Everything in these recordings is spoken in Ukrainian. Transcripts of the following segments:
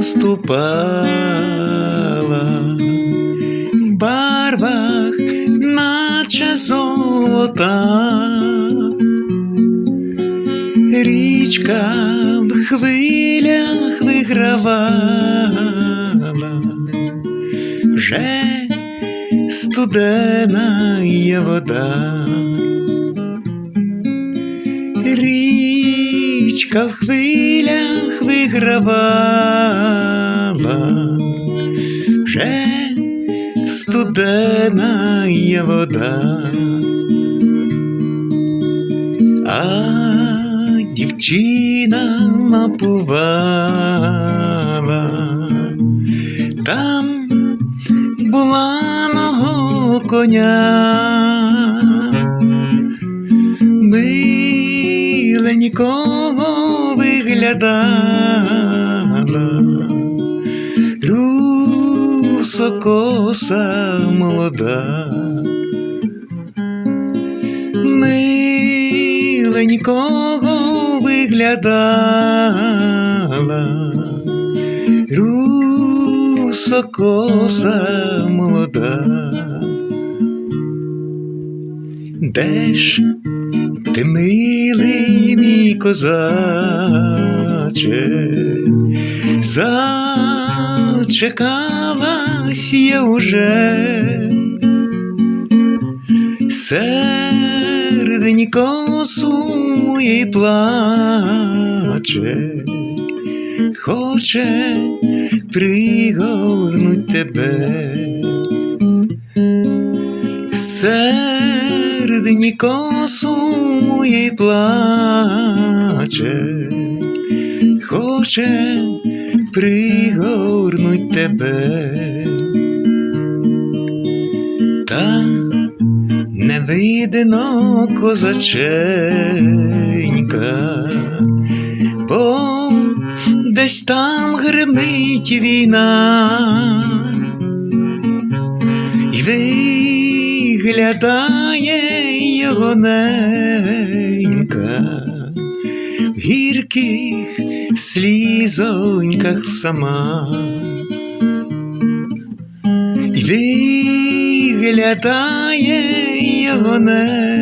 ступала в барвах, наче золота, річка в хвилях вигравала, вже студена є вода. Річка в хвилях вигравала, вже студена є вода, а дівчина напувала, там була мого коня миленького виглядала, русокоса молода, миленького виглядала, русокоса молода. Де ж ти милий мій козаче, зачекалась я уже, серденько сумує й плаче, хоче пригорнуть тебе. Серденько сумує й плаче, хоче пригорнуть тебе, та не видно козаченька, бо десь там гримить війна. І виглядає його ненька в гірких слізоньках сама. Виглядає вагоненька,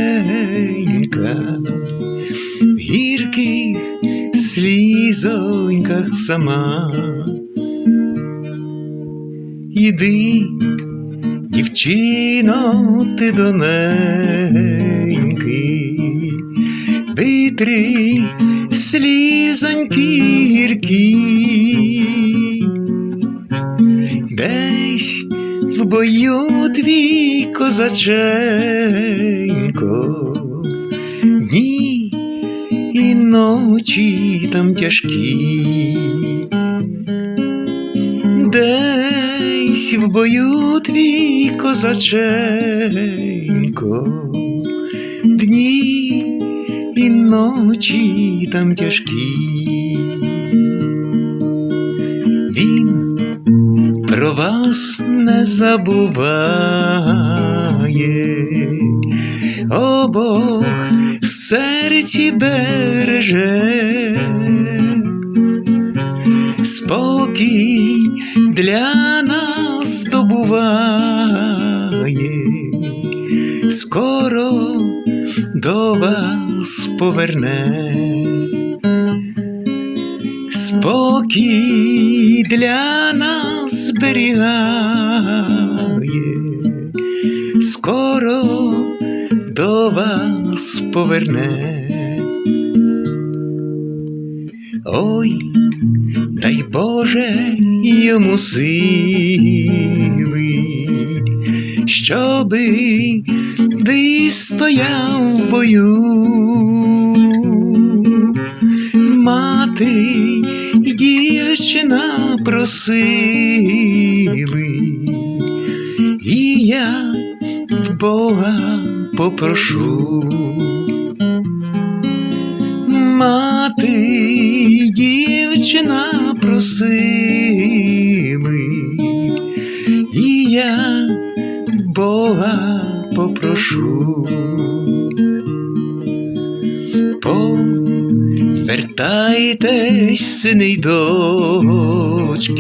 в гірких слізоньках сама. Іди Дівчино, ти до неньки, витри слізоньки гіркі, десь в бою твій козаченько, дні і ночі там тяжкі. Десь в бою твій козаченько, дні і ночі там тяжкі. Він про вас не забуває, обох в серці береже. Спокій для нас здобуває, скоро до вас поверне, спокій для нас зберігає, скоро до вас поверне. Ой, дай Боже йому сили, щоби вистояв в бою, мати й дівчина просили, і я в Бога попрошу. Мати й дівчина просили, Бога попрошу. Повертай Вертайтесь, сини й дочки,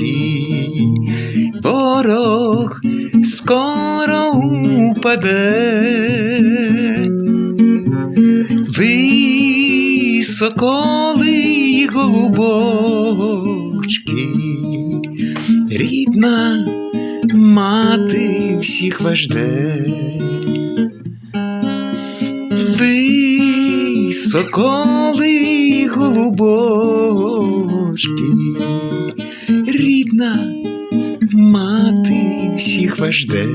ворог скоро упаде. Ви соколи й голубочки, рідна мати всіх вас жде. Соколи голубошки, рідна мати всіх вас жде.